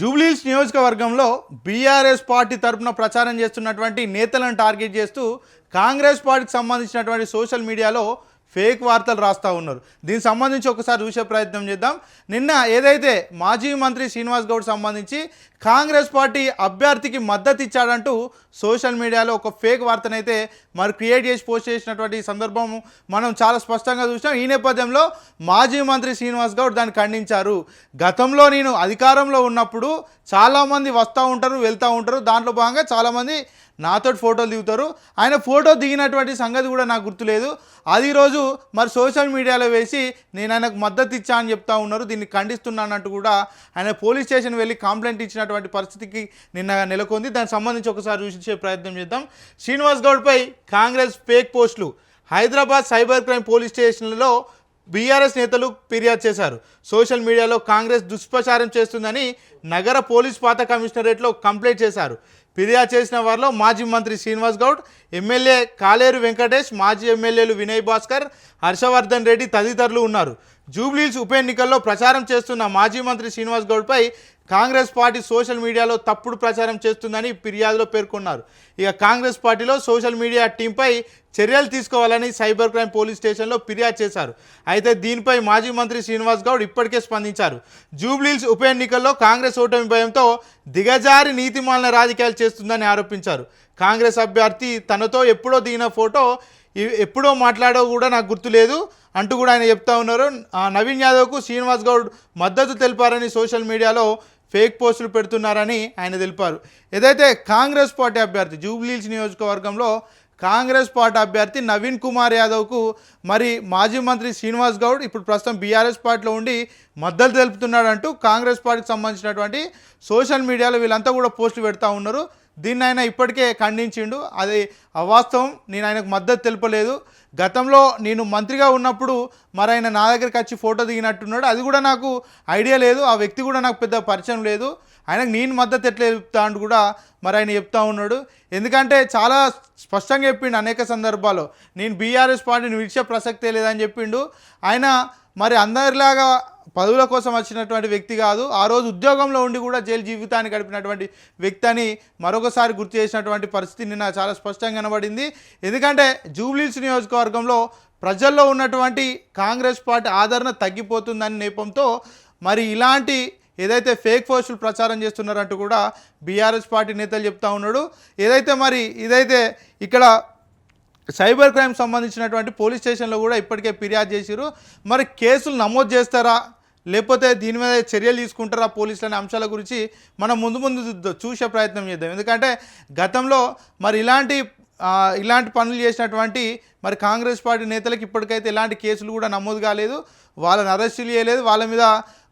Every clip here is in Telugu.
జూబ్లీహిల్స్ నియోజకవర్గంలో బీఆర్ఎస్ పార్టీ తరఫున ప్రచారం చేస్తున్నటువంటి నేతలను టార్గెట్ చేస్తూ కాంగ్రెస్ పార్టీకి సంబంధించినటువంటి సోషల్ మీడియాలో ఫేక్ వార్తలు రాస్తూ ఉన్నారు. దీనికి సంబంధించి ఒకసారి చూసే ప్రయత్నం చేద్దాం. నిన్న ఏదైతే మాజీ మంత్రి శ్రీనివాస్ గౌడ్ సంబంధించి కాంగ్రెస్ పార్టీ అభ్యర్థికి మద్దతు ఇచ్చాడంటూ సోషల్ మీడియాలో ఒక ఫేక్ వార్తనైతే మరి క్రియేట్ చేసి పోస్ట్ చేసినటువంటి సందర్భం మనం చాలా స్పష్టంగా చూసినాం. ఈ నేపథ్యంలో మాజీ మంత్రి శ్రీనివాస్ గౌడ్ దాన్ని ఖండించారు. గతంలో నేను అధికారంలో ఉన్నప్పుడు చాలామంది వస్తూ ఉంటారు వెళ్తూ ఉంటారు. దాంట్లో భాగంగా చాలామంది నాతో ఫోటోలు దిగుతారు. ఆయన ఫోటో దిగినటువంటి సంగతి కూడా నాకు గుర్తులేదు. అది రోజు మరి సోషల్ మీడియాలో వేసి నేను ఆయనకు మద్దతు ఇచ్చా అని చెప్తా ఉన్నారు. దీన్ని ఖండిస్తున్నానంటూ కూడా ఆయన పోలీస్ స్టేషన్ వెళ్ళి కంప్లైంట్ ఇచ్చినటువంటి పరిస్థితికి నిన్న నెలకొంది. దానికి సంబంధించి ఒకసారి చూసే ప్రయత్నం చేద్దాం. శ్రీనివాస్ గౌడ్పై కాంగ్రెస్ ఫేక్ పోస్టులు. హైదరాబాద్ సైబర్ క్రైమ్ పోలీస్ స్టేషన్లలో బీఆర్ఎస్ నేతలు ఫిర్యాదు చేశారు. సోషల్ మీడియాలో కాంగ్రెస్ దుష్ప్రచారం చేస్తుందని నగర పోలీస్ పాత కమిషనరేట్లో కంప్లైంట్ చేశారు. ఫిర్యాదు చేసిన వారిలో మాజీ మంత్రి శ్రీనివాస్ గౌడ్ ఎమ్మెల్యే కాలేరు వెంకటేష్ మాజీ ఎమ్మెల్యేలు వినయ్ భాస్కర్ హర్షవర్ధన్ రెడ్డి తదితరులు ఉన్నారు. జూబ్లీహిల్స్ ఉప ఎన్నికల్లో ప్రచారం చేస్తున్న మాజీ మంత్రి శ్రీనివాస్ గౌడ్పై కాంగ్రెస్ పార్టీ సోషల్ మీడియాలో తప్పుడు ప్రచారం చేస్తుందని ఫిర్యాదులో పేర్కొన్నారు. ఇక కాంగ్రెస్ పార్టీలో సోషల్ మీడియా టీంపై చర్యలు తీసుకోవాలని సైబర్ క్రైమ్ పోలీస్ స్టేషన్లో ఫిర్యాదు చేశారు. అయితే దీనిపై మాజీ మంత్రి శ్రీనివాస్ గౌడ్ ఇప్పటికే స్పందించారు. జూబ్లీల్స్ ఉప ఎన్నికల్లో కాంగ్రెస్ ఓటమి భయంతో దిగజారి నీతిమాలిన రాజకీయాలు చేస్తుందని ఆరోపించారు. కాంగ్రెస్ అభ్యర్థి తనతో ఎప్పుడో దిగిన ఫోటో ఎప్పుడో మాట్లాడో కూడా నాకు గుర్తులేదు అంటూ కూడా ఆయన చెప్తా ఉన్నారు. నవీన్ యాదవ్కు శ్రీనివాస్ గౌడ్ మద్దతు తెలిపారని సోషల్ మీడియాలో ఫేక్ పోస్టులు పెడుతున్నారని ఆయన తెలిపారు. ఏదైతే కాంగ్రెస్ పార్టీ అభ్యర్థి జూబ్లీహిల్స్ నియోజకవర్గంలో కాంగ్రెస్ పార్టీ అభ్యర్థి నవీన్ కుమార్ యాదవ్కు మరి మాజీ మంత్రి శ్రీనివాస్ గౌడ్ ఇప్పుడు ప్రస్తుతం బీఆర్ఎస్ పార్టీలో ఉండి మద్దతు తెలుపుతున్నాడంటూ కాంగ్రెస్ పార్టీకి సంబంధించినటువంటి సోషల్ మీడియాలో వీళ్ళంతా కూడా పోస్టులు పెడతా ఉన్నారు. దీన్ని ఆయన ఇప్పటికే ఖండించిండు. అది అవాస్తవం. నేను ఆయనకు మద్దతు తెలుపలేదు. గతంలో నేను మంత్రిగా ఉన్నప్పుడు మరి ఆయన నా దగ్గరికి వచ్చి ఫోటో దిగినట్టున్నాడు. అది కూడా నాకు ఐడియా లేదు. ఆ వ్యక్తి కూడా నాకు పెద్ద పరిచయం లేదు. ఆయనకు నేను మద్దతు ఎట్లా చెప్తా అంటూ కూడా మరి ఆయన చెప్తా ఉన్నాడు. ఎందుకంటే చాలా స్పష్టంగా చెప్పిండు అనేక సందర్భాల్లో. నేను బీఆర్ఎస్ పార్టీని విడిచే ప్రసక్తే లేదని చెప్పిండు. ఆయన మరి అందరిలాగా పదవుల కోసం వచ్చినటువంటి వ్యక్తి కాదు. ఆ రోజు ఉద్యోగంలో ఉండి కూడా జైలు జీవితాన్ని గడిపినటువంటి వ్యక్తి అని మరొకసారి గుర్తు చేసినటువంటి పరిస్థితి నిన్న చాలా స్పష్టంగా కనబడింది. ఎందుకంటే జూబ్లీస్ నియోజకవర్గంలో ప్రజల్లో ఉన్నటువంటి కాంగ్రెస్ పార్టీ ఆదరణ తగ్గిపోతుందని నేపంతో మరి ఇలాంటి ఏదైతే ఫేక్ పోస్టులు ప్రచారం చేస్తున్నారంటూ కూడా బీఆర్ఎస్ పార్టీ నేతలు చెప్తా ఉన్నాడు. ఏదైతే మరి ఇదైతే ఇక్కడ సైబర్ క్రైమ్ సంబంధించినటువంటి పోలీస్ స్టేషన్లో కూడా ఇప్పటికే ఫిర్యాదు చేసిరు మరి కేసులు నమోదు చేస్తారా? లేకపోతే దీని మీద చర్యలు తీసుకుంటారా పోలీసులు అనే అంశాల గురించి మనం ముందు ముందు చూసే ప్రయత్నం చేద్దాం. ఎందుకంటే గతంలో మరి ఇలాంటి ఇలాంటి పనులు చేసినటువంటి మరి కాంగ్రెస్ పార్టీ నేతలకు ఇప్పటికైతే ఎలాంటి కేసులు కూడా నమోదు కాలేదు. వాళ్ళని అరెస్టులు చేయలేదు. వాళ్ళ మీద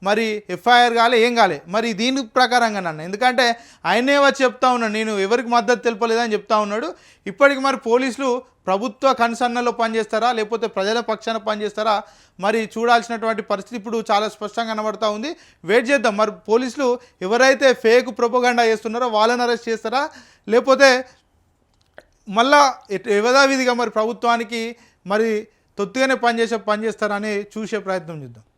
మరి ఎఫ్ఐఆర్ కాలే ఏం కాలే. మరి దీని ప్రకారంగా నన్ను. ఎందుకంటే ఆయనే వచ్చి చెప్తా ఉన్నాడు. నేను ఎవరికి మద్దతు తెలపలేదని చెప్తా ఉన్నాడు. ఇప్పటికి మరి పోలీసులు ప్రభుత్వ కన్సర్నలో పనిచేస్తారా? లేకపోతే ప్రజల పక్షాన పనిచేస్తారా? మరి చూడాల్సినటువంటి పరిస్థితి ఇప్పుడు చాలా స్పష్టంగా కనబడతా ఉంది. వెయిట్ చేద్దాం. మరి పోలీసులు ఎవరైతే ఫేక్ ప్రొపగండా చేస్తున్నారో వాళ్ళని అరెస్ట్ చేస్తారా? లేకపోతే మళ్ళా యథావిధిగా మరి ప్రభుత్వానికి మరి తొత్తుగానే పనిచేసే పనిచేస్తారని చూసే ప్రయత్నం చేద్దాం.